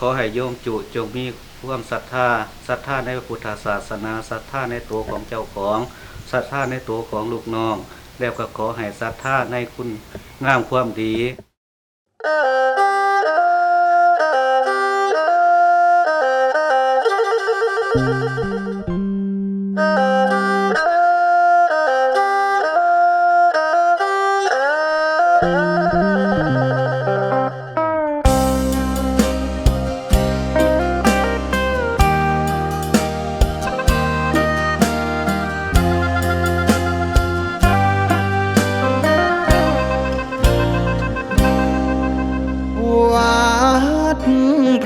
ขอให้โยมจุจงมีความศรัทธาศรัทธาในพระพุทธศาสนาศรัทธาในตัวของเจ้าของศรัทธาในตัวของลูกน้อง แล้วก็ขอให้ศรัทธาในคุณงามความดี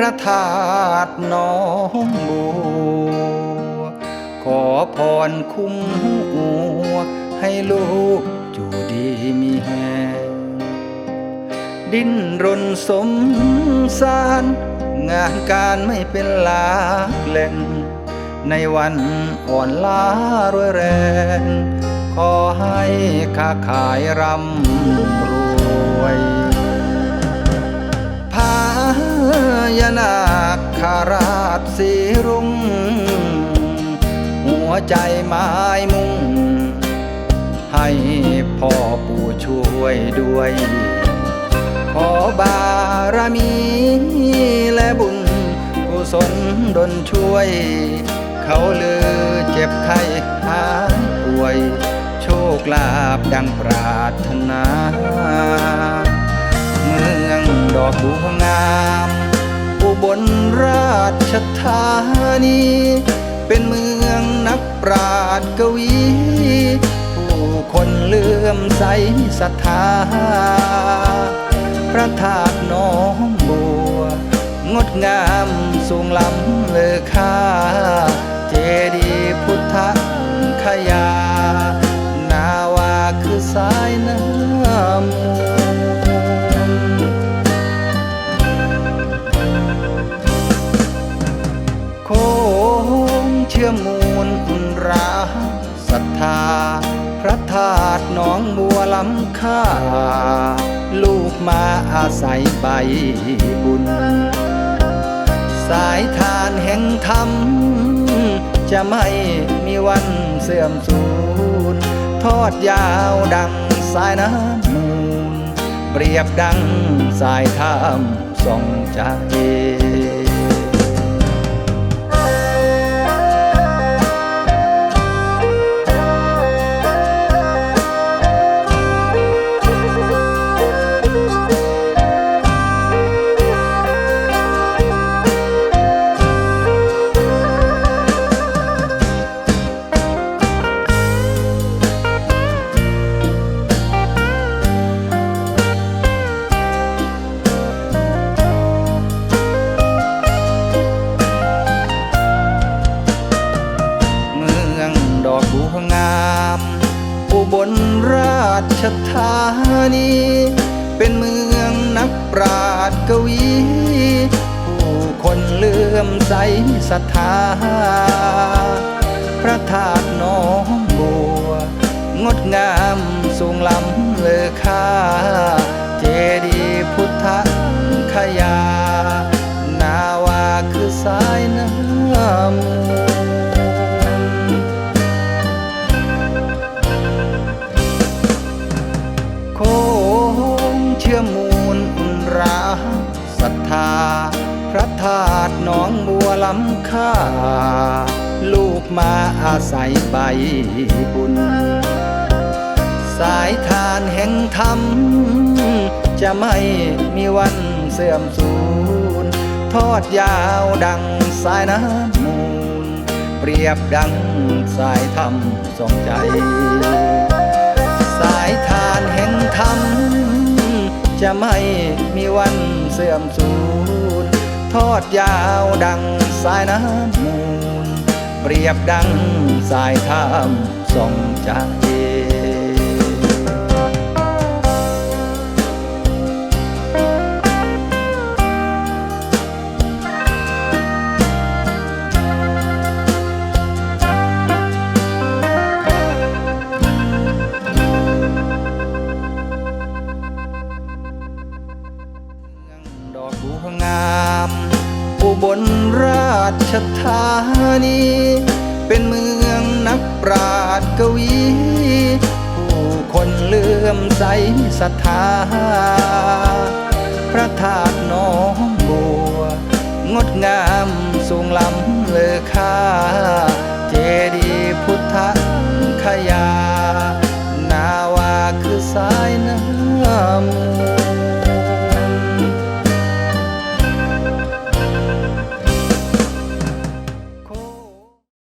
พระธาตุน้องบัวขอพรคุ้มหัวให้ลูกอยู่ดีมีแหงดิ้นรนสมสาร งานการไม่เป็นหลักแหล่งในวันอ่อนล้ารวยแรง ขอให้ค้าขายร่ำรวย นาคาราชสีรุ่ง หัวใจไม้มุ่ง ให้พ่อปู่ช่วยด้วย ขอบารมีและบุญกุศลดลช่วย เขาลือเจ็บไข้หายป่วย โชคลาภดังปรารถนา เมืองดอกบัวงามอุบลรา ชธานี เป็นเมืองนักปราชญ์กวี ผู้คนเลื่อมใสศรัทธา พระธาตุน้องบัว งดงามสูงล้ำเลอค่า เจดีย์พุทธคยา เชื่อมมูลอุนราศรัทธา พระธาตุน้องบัวลำค่า ลูกมาอาศัยใบบุญ สายทานแห่งธรรม จะไม่มีวันเสื่อมสูญทอดยาวดังสายน้ำมูล เปรียบดังสายธรรมส่องใจ ชธานี เป็นเมืองนักปราชญ์กวี ผู้คนเลื่อมใสศรัทธา พระธาตุน้องบัว งดงามสูงล้ำเลอค่า ธาตุน้องบัวลำค่า ลูกมาอาศัยใบบุญ สายทานแห่งธรรม จะไม่มีวันเสื่อมสูญ ทอดยาวดังสายน้ำมูล เปรียบดังสายธรรมสองใจ สายทานแห่งธรรม จะไม่มีวันเสื่อมสูญ ทอดยาวดังสายน้ำมูล เปรียบดังสายธรรมส่องจากบัว นี เป็นเมืองนักปราชญ์กวี ผู้คนเลื่อมใสศรัทธา พระธาตุน้องบัว งดงามสูงล้ำเลอค่า เจดีย์พุทธขยา นาวาคือสายน้ำ